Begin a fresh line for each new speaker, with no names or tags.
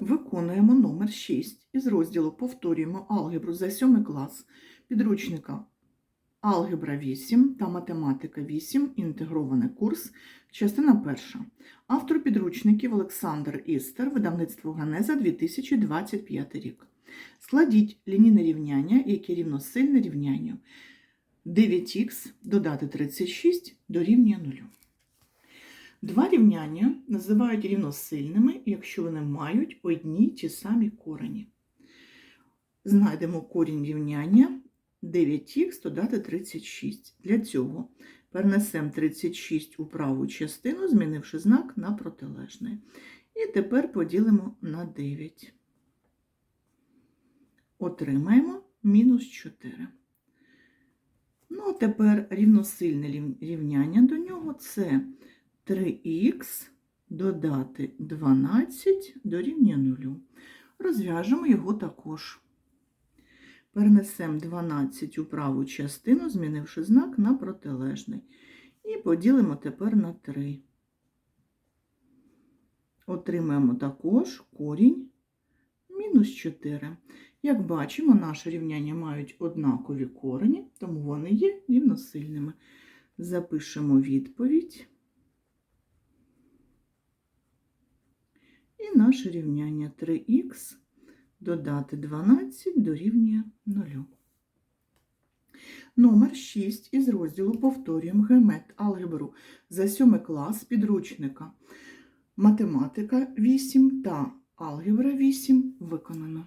Виконуємо номер 6 із розділу Повторюємо алгебру за 7 клас підручника Алгебра 8 та Математика 8. Інтегрований курс. Частина перша. Автор підручників Олександр Істер, видавництво Ганеза 2025 рік. Складіть лінійне рівняння, яке рівносильне рівнянню 9х додати 36 дорівнює 0. Два рівняння називають рівносильними, якщо вони мають одні ті самі корені. Знайдемо корінь рівняння 9х додати 36. Для цього перенесемо 36 у праву частину, змінивши знак на протилежний. І тепер поділимо на 9. Отримаємо мінус 4. Ну, а тепер рівносильне рівняння до нього це 3х додати 12 дорівнює 0. Розв'яжемо його також. Перенесемо 12 у праву частину, змінивши знак на протилежний. І поділимо тепер на 3. Отримаємо також корінь мінус 4. Як бачимо, наші рівняння мають однакові корені, тому вони є рівносильними. Запишемо відповідь. І наше рівняння 3х додати 12 дорівнює 0. Номер 6 із розділу повторюємо гемет алгебру за 7 клас підручника Математика 8 та Алгебра 8 виконано.